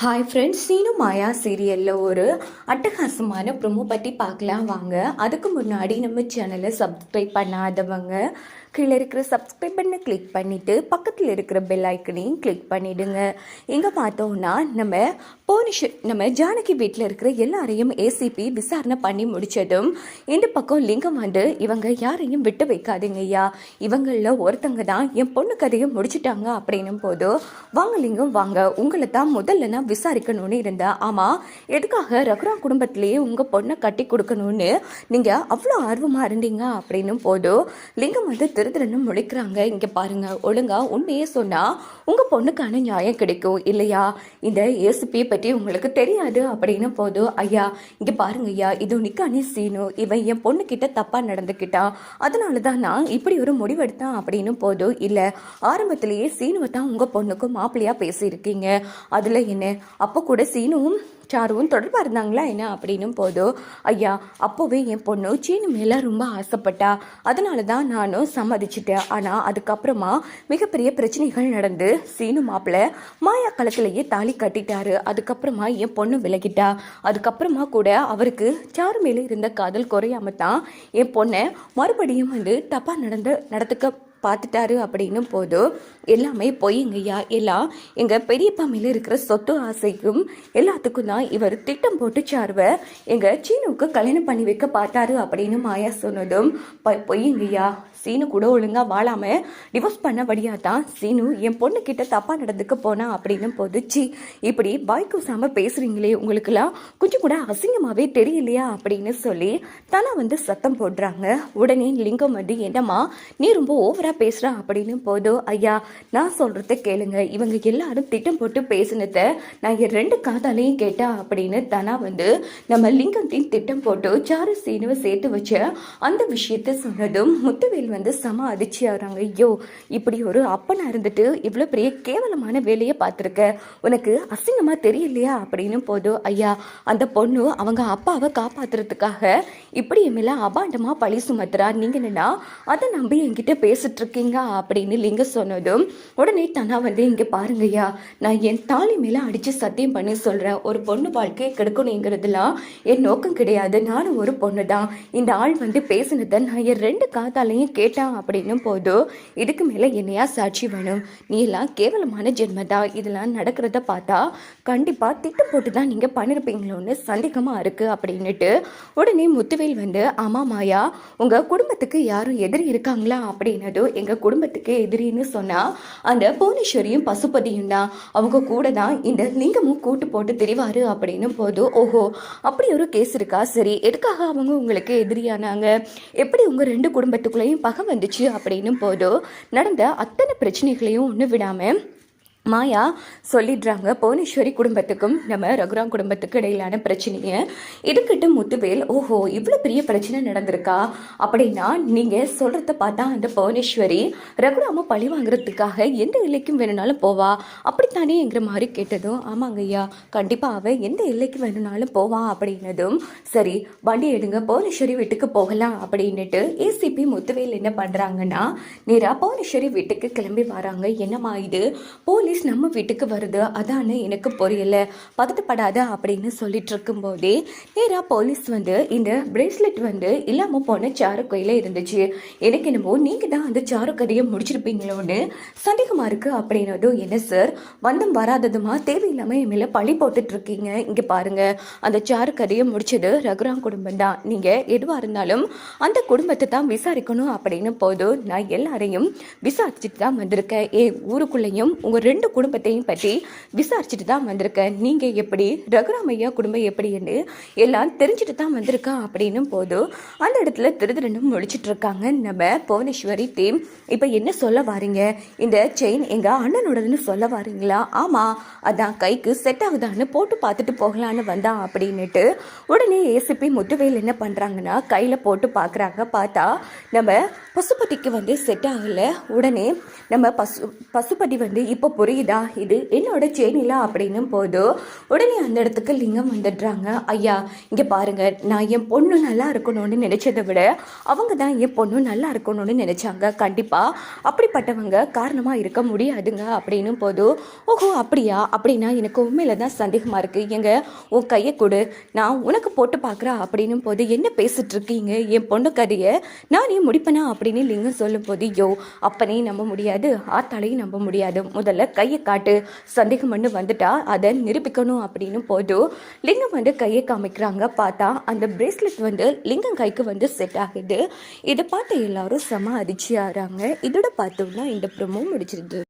Hi friends Seenu மாயா சீரியலில் ஒரு அட்டகாசமான ப்ரொமோ பற்றி பார்க்கலாம் வாங்க. அதுக்கு முன்னாடி நம்ம சேனலை சப்ஸ்கிரைப் பண்ணாதவங்க கீழே இருக்கிற சப்ஸ்கிரைப் பண்ண கிளிக் பண்ணிவிட்டு பக்கத்தில் இருக்கிற பெல் ஐக்கனையும் கிளிக் பண்ணிவிடுங்க எங்கே பார்த்தோம்னா நம்ம போனிஷ நம்ம ஜானகி வீட்டில் இருக்கிற எல்லாரையும் ஏசிபி விசாரணை பண்ணி முடித்ததும் இந்த பக்கம் லிங்கம் வந்து இவங்க யாரையும் விட்டு வைக்காதீங்க ஐயா. இவங்களில் ஒருத்தங்க தான் என் பொண்ணு கதையை முடிச்சிட்டாங்க அப்படின்னும் போது வாங்க லிங்கம் வாங்க. உங்களை தான் முதல்ல விசாரிக்கணும்னு இருந்தேன் ஆமாம் எதுக்காக ரகுராம் குடும்பத்திலேயே உங்கள் பொண்ணை கட்டி கொடுக்கணும்னு நீங்கள் அவ்வளோ ஆர்வமாக இருந்தீங்க அப்படின்னும் போதும் லிங்கம் வந்து திருதிருன்னு முழிக்கிறாங்க. இங்கே பாருங்கள் ஒழுங்காக உண்மையே சொன்னால் உங்கள் பொண்ணுக்கான நியாயம் கிடைக்கும் இல்லையா? இந்த ஏசிபி பற்றி உங்களுக்கு தெரியாது அப்படின்னு போதும் ஐயா இங்கே பாருங்க ஐயா இது நிக்கானே சீனு. இவன் என் பொண்ணுக்கிட்ட தப்பாக நடந்துக்கிட்டான் அதனால தான் நான் இப்படி ஒரு முடிவெடுத்தான் அப்படின்னு போதும் இல்லை ஆரம்பத்திலேயே சீனுவை தான் உங்கள் பொண்ணுக்கும் மாப்பிள்ளையாக பேசியிருக்கீங்க. அதில் என்ன அப்போ கூட சீனுவும் சாருவும் தொடர்பாக இருந்தாங்களா என்ன அப்படின்னும் போதும் ஐயா அப்போவே என் பொண்ணு சீனு மேலே ரொம்ப ஆசைப்பட்டா. அதனால தான் நானும் சம்மதிச்சிட்டேன். ஆனால் அதுக்கப்புறமா மிகப்பெரிய பிரச்சனைகள் நடந்து சீனு மாப்பிள்ளை மாயா களத்திலேயே தாலி கட்டிட்டாரு. அதுக்கப்புறமா என் பொண்ணு விலகிட்டா. அதுக்கப்புறமா கூட அவருக்கு சாரு மேலே இருந்த காதல் குறையாம தான் என் பொண்ணை மறுபடியும் வந்து தப்பாக நடந்து நடத்துக்க பார்த்துட்டாரு அப்படின்னும் போது எல்லாமே பொய்ங்கய்யா. எல்லாம் எங்கள் பெரியப்பா மேலே இருக்கிற சொத்து ஆசைக்கும் எல்லாத்துக்கும் தான் இவர் திட்டம் போட்டு சார்வை எங்கள் சீனுவுக்கு கல்யாணம் பண்ணி வைக்க பார்த்தாரு அப்படின்னு மாயா சொன்னதும் பொய்யுங்கய்யா சீனு கூட ஒழுங்காக வாழாமல் டிவோர்ஸ் பண்ணபடியாக தான் சீனு என் பொண்ணுக்கிட்ட தப்பாக நடந்துக்க போனா அப்படின்னு போதுச்சு. இப்படி பாய்க்கு சாம பேசுகிறீங்களே உங்களுக்குலாம் கொஞ்சம் கூட அசிங்கமாகவே தெரியலையா அப்படின்னு சொல்லி தனா வந்து சத்தம் போடுறாங்க. உடனே லிங்கம் வந்து என்னம்மா நீ ரொம்ப ஓவராக பேசுகிற அப்படின்னு போதும் ஐயா நான் சொல்கிறத கேளுங்க. இவங்க எல்லாரும் திட்டம் போட்டு பேசினத நான் என் ரெண்டு காதாலையும் கேட்டா அப்படின்னு தனா வந்து நம்ம லிங்கத்தின் திட்டம் போட்டு சாரு சீனுவை சேர்த்து வச்ச அந்த விஷயத்த சொன்னதும் முத்துவேல் வந்து செம அதிர்ச்சியாகிறாங்க. ஐயோ இப்படி ஒரு அப்பனாக இருந்துட்டு இவ்வளோ பெரிய கேவலமான வேலையை பார்த்துருக்க. உனக்கு அசிங்கமாக தெரியலையா? அப்படின்னு போதும் ஐயா அந்த பொண்ணு அவங்க அப்பாவை காப்பாத்துறதுக்காக இப்படி மேலே அபாண்டமாக பழி சுமத்துறா. நீங்கள் என்னன்னா அதை நம்பி என்கிட்ட பேசிட்டு இருக்கீங்க அப்படின்னு லிங்க சொன்னதும் உடனே தனா வந்து இங்கே பாருங்கய்யா நான் என் தாலி மேலே அடித்து சத்தியம் பண்ணி சொல்கிறேன் ஒரு பொண்ணு வாழ்க்கையை கெடுக்கணுங்கிறதுலாம் என் நோக்கம் கிடையாது. நானும் ஒரு பொண்ணு தான் இந்த ஆள் வந்து பேசினதை நான் என் ரெண்டு காத்தாலையும் கேட்டான் அப்படின்னும் போதும் இதுக்கு மேலே என்னையா சாட்சி வேணும்? நீ எல்லாம் கேவலமான ஜென்மதா? இதெல்லாம் நடக்கிறத பார்த்தா கண்டிப்பாக திட்டம் போட்டு தான் நீங்கள் பண்ணிருப்பீங்களோன்னு சந்தேகமாக இருக்குது அப்படின்னுட்டு உடனே முத்துவேல் வந்து அம்மா மாயா உங்கள் குடும்பத்துக்கு யாரும் எதிரி இருக்காங்களா? அப்படின்னதும் எங்கள் குடும்பத்துக்கு எதிரின்னு சொன்னால் அந்த புவனேஸ்வரியும் பசுபதியும் தான். அவங்க கூட தான் இந்த லிங்கமும் கூட்டு போட்டு தெரிவாரு அப்படின்னு போதும் ஓஹோ அப்படி ஒரு கேஸ் இருக்கா? சரி எதுக்காக அவங்க உங்களுக்கு எதிரியானாங்க? எப்படி உங்கள் ரெண்டு குடும்பத்துக்குள்ளேயும் பகை வந்துச்சு அப்படின்னு போதும் நடந்த அத்தனை பிரச்சனைகளையும் ஒன்று விடாமல் மாயா சொல்லிடுறாங்க புவனேஸ்வரி குடும்பத்துக்கும் நம்ம ரகுராம் குடும்பத்துக்கு இடையிலான பிரச்சனையை. இதுக்கிட்ட முத்துவேல் ஓஹோ இவ்வளோ பெரிய பிரச்சனை நடந்திருக்கா? அப்படின்னா நீங்கள் சொல்கிறத பார்த்தா அந்த புவனேஸ்வரி ரகுராம பழி வாங்குறதுக்காக எந்த எல்லைக்கும் வேணும்னாலும் போவா. அப்படித்தானேங்கிற மாதிரி கேட்டதும் ஆமாங்க ஐயா கண்டிப்பாக அவள் எந்த எல்லைக்கு வேணும்னாலும் போவா அப்படின்னதும் சரி வண்டி எடுங்க புவனேஸ்வரி வீட்டுக்கு போகலாம் அப்படின்னுட்டு ஏசிபி முத்துவேல் என்ன பண்ணுறாங்கன்னா நேராக புவனேஸ்வரி வீட்டுக்கு கிளம்பி வராங்க. என்னம்மா இது? போலீஸ் நம்ம வீட்டுக்கு வருது அதானே எனக்கு புரியல பதட்டப்படாத அப்படின்னு சொல்லிட்டு இருக்கும்போதே நேராக போலீஸ் வந்து இந்த பிரேஸ்லெட் வந்து இல்லாமல் போன சாரு கையில் இருந்துச்சு. எனக்கு என்னமோ நீங்கள் தான் அந்த சாரு கதையை முடிச்சிருப்பீங்களோன்னு சந்தேகமாக இருக்குது அப்படின்னதும் என்ன சார் வந்தம் வராததுமா? தேவையில்லாமல் என் மேலே பழி போட்டுட்டு இருக்கீங்க இங்கே பாருங்கள் அந்த சாரு கதையை முடிச்சது ரகுராம் குடும்பம் தான். நீங்கள் எதுவாக இருந்தாலும் அந்த குடும்பத்தை தான் விசாரிக்கணும் அப்படின்னு போதும் நான் எல்லாரையும் விசாரிச்சுட்டு தான் வந்திருக்கேன். ஏ ஊருக்குள்ளேயும் உங்கள் ரெண்டு குடும்பத்தையும் பற்றி விசாரிச்சுட்டு தான் வந்திருக்கேன் நீங்கள் எப்படி? ரகுராமையா குடும்பம் எப்படின்னு எல்லாம் தெரிஞ்சுட்டு தான் வந்திருக்கா அப்படின்னும் போதும் அந்த இடத்துல திருதிரண்டும் முழிச்சிட்டு இருக்காங்க நம்ம புவனேஸ்வரி டீம் இப்போ என்ன சொல்ல வாரீங்க? இந்த செயின் எங்கள் அண்ணனோடதுன்னு சொல்ல வாரீங்களா? ஆமாம் அதான் கைக்கு செட் ஆகுதான்னு போட்டு பார்த்துட்டு போகலான்னு வந்தான் அப்படின்னுட்டு உடனே ஏசிபி முத்துவேல் என்ன பண்ணுறாங்கன்னா கையில் போட்டு பார்க்குறாங்க. பார்த்தா நம்ம பசுபதிக்கு வந்து செட் ஆகல. உடனே நம்ம பசு பசுபதி வந்து இப்போ புரியுதா? இது என்னோட சேனிலா அப்படின்னும் போதும் உடனே அந்த இடத்துக்கு லிங்கம் வந்துடுறாங்க. ஐயா இங்கே பாருங்கள் நான் என் பொண்ணு நல்லா இருக்கணும்னு நினச்சதை விட அவங்க தான் என் பொண்ணு நல்லா இருக்கணும்னு நினச்சாங்க. கண்டிப்பாக அப்படிப்பட்டவங்க காரணமாக இருக்க முடியாதுங்க. அப்படின்னும் போதும் ஓஹோ அப்படியா? அப்படின்னா எனக்கு உண்மையில தான் சந்தேகமாக இருக்குது எங்க உன் கையை கொடு. நான் உனக்கு போட்டு பார்க்குறா அப்படின்னும் போது என்ன பேசிட்டு இருக்கீங்க? என் பொண்ணு கதையை நானே முடிப்பேனா? அப்படின்னு லிங்கம் சொல்லும்போது யோ அப்பனையும் நம்ப முடியாது ஆத்தாலையும் நம்ப முடியாது. முதல்ல கையை காட்டு. சந்தேகம் பண்ணு வந்துட்டா அதை நிரூபிக்கணும். அப்படின்னு போதும் லிங்கம் வந்து கையை காமிக்கிறாங்க. பார்த்தா அந்த பிரேஸ்லெட் வந்து லிங்கம் கைக்கு வந்து செட் ஆகுது. இதை பார்த்து எல்லாரும் செம அதிர்ச்சியாகிறாங்க. இதோட பார்த்தோம்னா இந்த ப்ரமோ முடிச்சிருது